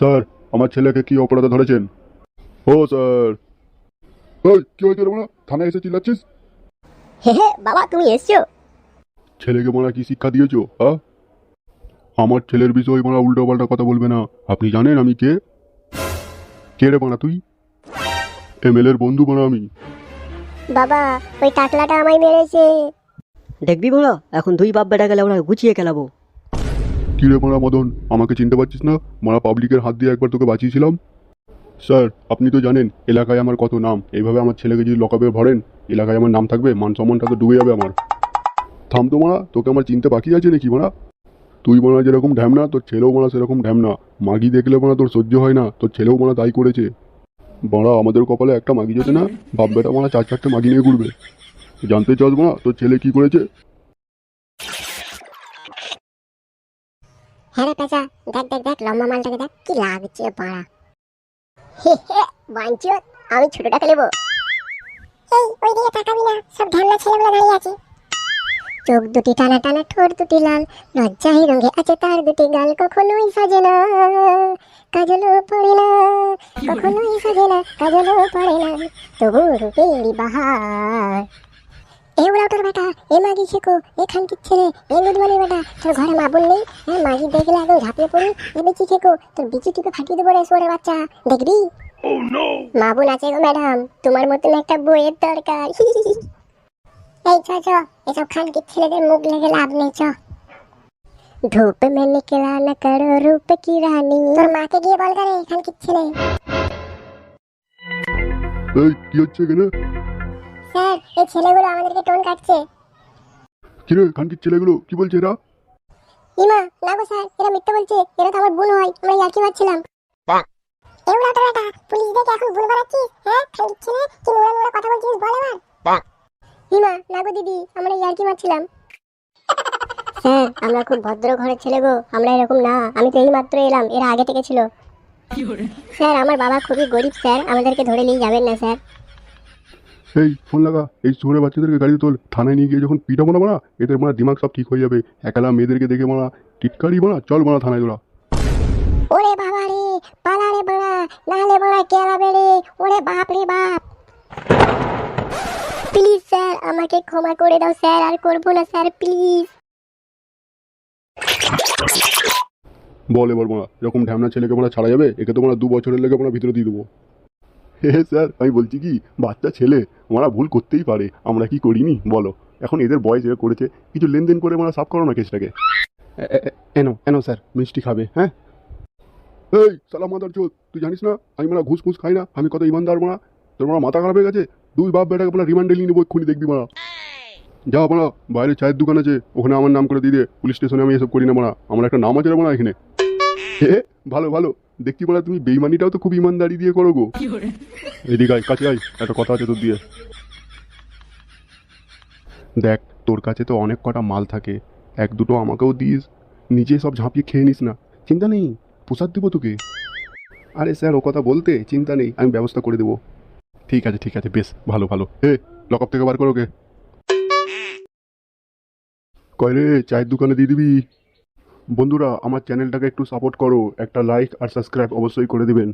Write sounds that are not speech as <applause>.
Sir আমার ছেলেকে কি অপরাধে ধরেছেন? ও স্যার। ওই কি হয়েছে রে মারা থানায় এসে চিল্লাচ্ছিস? হে হে বাবা তুমি এসছো? ছেলেকে মারা কি শিক্ষা দিয়েছ হ্যাঁ আমার ছেলের বিষয়ে মারা উল্টো পাল্টা কথা বলবে না। আপনি জানেন আমি কে? কে রে মারা তুই? এমএলএর বন্ধু মারা আমি। বাবা ওই টাকলাটা আমায় মেরেছে। দেখবি বড়া এখন দুই বাপ বেটা গেলে ওরা গুছিয়ে খেলাবো। কি রে মারা মদন, আমাকে চিনতে পারছিস না? মারা পাবলিকের হাত দিয়ে একবার তোকে বাঁচিয়েছিলাম? স্যার, আপনি তো জানেন, এলাকায় আমার কত নাম। এইভাবে আমার ছেলেকে যদি লকাবে ভরেন, এলাকায় আমার নাম থাকবে, মান সম্মানটা তো ডুবে যাবে আমার। থাম তো মারা, তোকে আমার চিনতে বাকি আছে নাকি মারা? তুই মারা যেরকম ঢ্যামনা, তোর ছেলেও মারা সেরকম ঢ্যামনা। মাগি দেখলে মারা তোর সহ্য হয় না, তোর ছেলেও মারা তাই করেছে। বাড়া আমাদের কপালে একটা মাগি জোটে না? বাপ বেটা মারা চার চারটে মাগি নিয়ে ঘুরবে। জানতে চাস মারা, তোর ছেলে কি করেছে? হ্যাঁ পেঁচা দেখ দেখ দেখ, লম্বা মালটাকে দেখ, কি লাগছে বাঞ্চত আমি ছোটটাকে নেব এই, ওই দিকে তাকাবি না, সব ছেলেগুলো দাঁড়িয়ে আছে। চোখ দুটি টানা টানা, ঠোঁট দুটি লাল, লজ্জায় রঙে আছে তার দুটি গাল, কখনোই সাজে না। কাজলও পড়ে না, কখনোই সাজে না পড়ে না তবু রূপেরই বাহার। এ ওরা তোর বেটা এ মাগি শেখো এ খানকির ছেলে এ লুদমানি বেটা তোর ঘরে মা বোন নেই হ্যাঁ মাগি দেখলে একদম ঝাঁপিয়ে পড়ি এ বিচি শেখো তোর বিচি টিপে ফাটিয়ে দেবো রে সোরের বাচ্চা দেখবি মা বোন আছে গো ম্যাডাম তোমার মতন একটা বইয়ের দরকার <laughs> এই চ চ এসব খানকির ছেলেদের মুখ লেগে লাভ নেই চ ধূপ में निकला न करो रूप की रानी তোর মাকে গিয়ে বল করে খানকির ছেলে এই কি হচ্ছে এখানে স্যার এই ছেলেগুলো আমাদেরকে টোন কাটছে। কিরে খানকির ছেলেগুলো কি বলছে এরা? ইমা না গো স্যার এরা মিথ্যে বলছে। এরা তো আমার বোন হয় আমরা ইয়ার্কি মারছিলাম। এগুলা তো বেটা পুলিশ দেখে এখন ভুল বাড়াচ্ছিস হ্যাঁ খালি ছেলে? কি নোড়া নোড়া কথা বলছিস বল এবার। ইমা না গো দিদি আমরা ইয়ার্কি মারছিলাম। স্যার আমরা খুব ভদ্র ঘরের ছেলে গো আমরা এরকম না আমি তো এই মাত্র এলাম এরা আগে থেকে ছিল। স্যার আমার বাবা খুবই গরিব স্যার আমাদেরকে ধরে নিয়ে যাবেন না স্যার। এই ফোন লাগা এই শহরে বাচ্চাদেরকে গাড়িতে তোল থানায় নিয়ে গিয়ে যখন পিটা মারা মারা এদের মারা দিমাগ সব ঠিক হয়ে যাবে। একালা মেয়েদেরকে দেখে মারা টিটকারি মারা চল মারা থানায় তোরা। ওরে বাবা রে পালা রে বাড়া নাহলে বাড়া কেলাবে রে ওরে বাপ রে বাপ। প্লিজ স্যার আমাকে ক্ষমা করে দাও স্যার আর করব না স্যার প্লিজ বল এবার মারা এরকম ঢ্যামনা ছেলেকে মারা ছাড়া যাবে একে তো মারা দু বছরের লেগে মারা ভিতরে দিয়ে দেবো। হে স্যার, আমি বলছি কি, বাচ্চা ছেলে মারা ভুল করতেই পারে, আমরা কি করিনি? বলো। এখন এদের বয়স এরা করেছে, কিছু লেনদেন করে মারা সাফ করো না কেসটাকে এনো এনো, স্যার, মিষ্টি খাবে হ্যাঁ? এই, সালাম মাদার চোদ, তুই জানিস না, আমি মারা ঘুষ ফুস খাই না, আমি কত ইমানদার মারা, তোর মারা মাথা খারাপ হয়ে গেছে? দুই বাপ বেটাকে মারা রিমান্ডে নিয়ে নেব, এক্ষুনি দেখবি মারা। যা মারা, বাইরে চায়ের দোকান আছে, ওখানে আমার নাম করে দিয়ে দে, পুলিশ স্টেশনে আমি এসব করি না মারা, আমার একটা নাম আছে মারা এখানে। হে, ভালো ভালো। দেখছি মারা তুমি বেইমানিটাও তো খুব ইমানদারি দিয়ে করো গো। এদিকে আয় কাছে আয় একটা কথা আছে তোর দিয়ে। দেখ তোর কাছে তো অনেক কটা মাল থাকে এক দুটো আমাকেও দিস নিজে সব ঝাঁপিয়ে খেয়ে নিস না। চিন্তা নেই প্রসাদ দেবো তোকে। আরে স্যার ও কথা বলতে চিন্তা নেই আমি ব্যবস্থা করে দেবো। ঠিক আছে ঠিক আছে বেশ ভালো ভালো। হে লকআপ থেকে বার করো ওকে। কয় রে চায়ের দোকানে দিয়ে দিবি? বন্ধুরা আমার চ্যানেলটাকে একটু সাপোর্ট করো। একটা লাইক আর সাবস্ক্রাইব অবশ্যই করে দিবেন।